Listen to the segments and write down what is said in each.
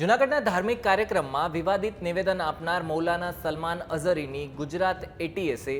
જૂનાગઢના ધાર્મિક કાર્યક્રમમાં વિવાદિત નિવેદન આપનાર મૌલાના સલમાન અઝરીની ગુજરાત એટીએસે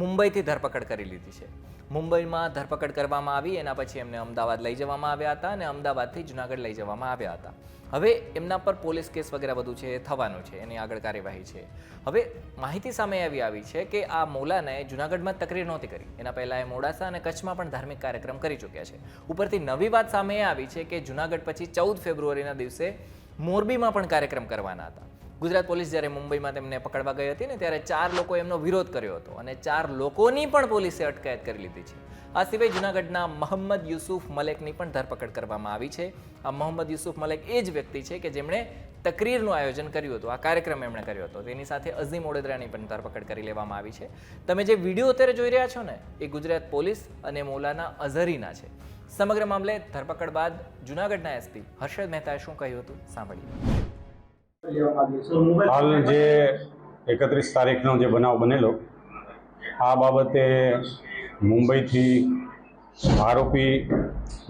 મુંબઈથી ધરપકડ કરી લીધી છે. મુંબઈમાં ધરપકડ કરવામાં આવી, એના પછી એમને અમદાવાદ લઈ જવામાં આવ્યા હતા અને અમદાવાદથી જૂનાગઢ લઈ જવામાં આવ્યા હતા. હવે એમના પર પોલીસ કેસ વગેરે બધું છે થવાનું છે, એની આગળ કાર્યવાહી છે. હવે માહિતી સામે એવી આવી છે કે આ મૌલાનાએ જૂનાગઢમાં તકરીર નહોતી કરી. એના પહેલાં એ મોડાસા અને કચ્છમાં પણ ધાર્મિક કાર્યક્રમ કરી ચૂક્યા છે. ઉપરથી નવી વાત સામે આવી છે કે જૂનાગઢ પછી ચૌદ ફેબ્રુઆરીના દિવસે મોરબીમાં પણ કાર્યક્રમ કરવાના હતા. ગુજરાત પોલીસ જ્યારે મુંબઈમાં તેમને પકડવા ગઈ હતી ને ત્યારે ચાર લોકો એમનો વિરોધ કર્યો હતો અને ચાર લોકોની પણ પોલીસે અટકાયત કરી લીધી છે. આ સિવાય જૂનાગઢના મોહમ્મદ યુસુફ મલેકની પણ ધરપકડ કરવામાં આવી છે. આ મોહમ્મદ યુસુફ મલેક એ જ વ્યક્તિ છે કે જેમણે તકરીરનું આયોજન કર્યું હતું, આ કાર્યક્રમ એમણે કર્યો હતો. તેની સાથે અઝીમ ઓડેદરાની પણ ધરપકડ કરી લેવામાં આવી છે. તમે જે વીડિયો અત્યારે જોઈ રહ્યા છો ને, એ ગુજરાત પોલીસ અને મૌલાના અઝહરીના છે. સમગ્ર મામલે ધરપકડ બાદ જુનાગઢના એસપી હર્ષદ મહેતાએ શું કહ્યું હતું? સાંભળીએ. હાલ જે એકત્રીસ તારીખનો જે બનાવ બનેલો આ બાબતે મુંબઈથી આરોપી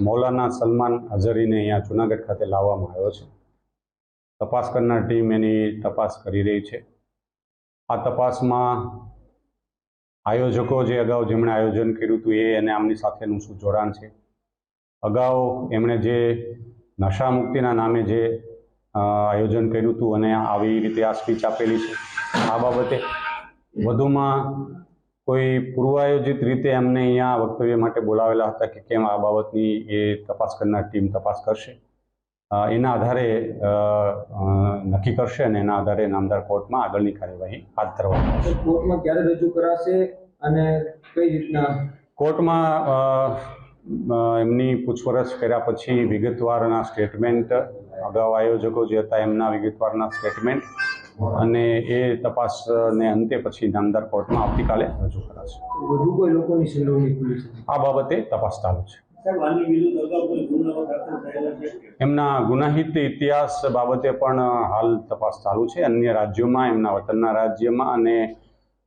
મૌલાના સલમાન અઝરીને અહીંયા જુનાગઢ ખાતે લાવવામાં આવ્યો છે. તપાસ કરનાર ટીમ એની તપાસ કરી રહી છે. આ તપાસમાં આયોજકો જે અગાઉ જેમણે આયોજન કર્યું હતું એ અને આમની સાથેનું શું જોડાણ છે અગાઉ એમણે જે નશા મુક્તિના નામે જે આયોજન કર્યું હતું અને આવી રીતે આ સ્પીચ આપેલી છે આ બાબતે વધુમાં કોઈ પૂર્વાયોજિત રીતે એમને અહીંયા વક્તવ્ય માટે બોલાવેલા હતા કે કેમ આ બાબતની એ તપાસ કરનાર ટીમ તપાસ કરશે? એના આધારે નક્કી કરશે અને એના આધારે નામદાર કોર્ટમાં આગળની કાર્યવાહી હાથ ધરવામાં આવશે. કોર્ટમાં ક્યારે રજૂ કરાશે અને કઈ રીતના? કોર્ટમાં એમની પૂછપરછ કર્યા પછી વિગતવારના સ્ટેટમેન્ટ અગાઉ આયોજકો જે હતા એમના વિગતવારના સ્ટેટમેન્ટ અને એ તપાસને અંતે પછી નામદાર કોર્ટમાં આવતીકાલે રજૂ કરાશે. વધુ કોઈ લોકોની સંડોવણી છે? આ બાબતે તપાસ ચાલુ છે? એમના ગુનાહિત ઇતિહાસ બાબતે પણ હાલ તપાસ ચાલુ છે. અન્ય રાજ્યોમાં એમના વતનના રાજ્યમાં અને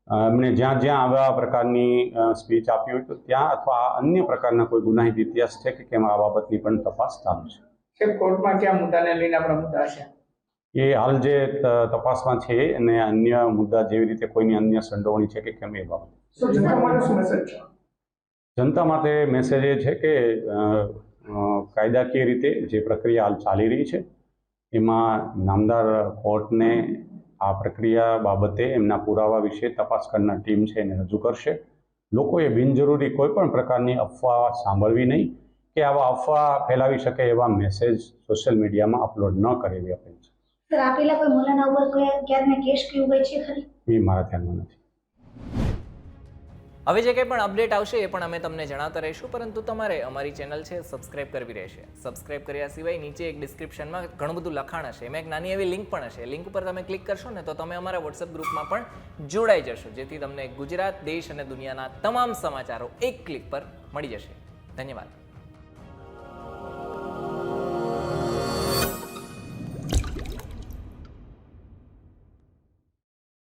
એમણે જ્યાં જ્યાં આવા પ્રકારની સ્પીચ આપી હોય તો ત્યાં અથવા અન્ય પ્રકારના કોઈ ગુનાહિત ઇતિહાસ છે કે કેમ આ બાબતની પણ તપાસ ચાલુ છે? કોર્ટમાં ક્યાં મુદ્દાને લઈને આપણા મુદ્દા છે? એ હાલ જે તપાસમાં છે અને અન્ય મુદ્દા જેવી રીતે કોઈની અન્ય સંડોવણી છે કે કેમ એ બાબત. જનતા માટે મેસેજ છે? જનતા માટે મેસેજ એ છે કે કાયદાકીય રીતે જે પ્રક્રિયા હાલ ચાલી રહી છે એમાં નામદાર કોર્ટને આ પ્રક્રિયા બાબતે એમના પુરાવા વિશે તપાસ કરનાર ટીમ છે એને રજૂ કરશે. લોકોએ બિનજરૂરી કોઈ પણ પ્રકારની અફવા સાંભળવી નહીં કે આવા અફવા ફેલાવી શકે એવા મેસેજ સોશિયલ મીડિયામાં અપલોડ ન કરે એવી અપીલ છે. સર આપેલા કોઈ મુલાના ઉપર કોઈ ક્યારેક કેસ કે એવું છે ખરી? એ મારા ધ્યાનમાં નથી. હવે જે કંઈ પણ અપડેટ આવશે એ પણ અમે તમને જણાવતા રહીશું, પરંતુ તમારે અમારી ચેનલ છે સબસ્ક્રાઇબ કરવી રહેશે. સબસ્ક્રાઇબ કર્યા સિવાય નીચે એક ડિસ્ક્રિપ્શનમાં ઘણું બધું લખાણ હશે. એમાં એક નાની એવી લિંક પણ હશે. લિંક ઉપર તમે ક્લિક કરશો ને તો તમે અમારા વોટ્સઅપ ગ્રુપમાં પણ જોડાઈ જશો, જેથી તમને ગુજરાત, દેશ અને દુનિયાના તમામ સમાચારો એક ક્લિક પર મળી જશે. ધન્યવાદ.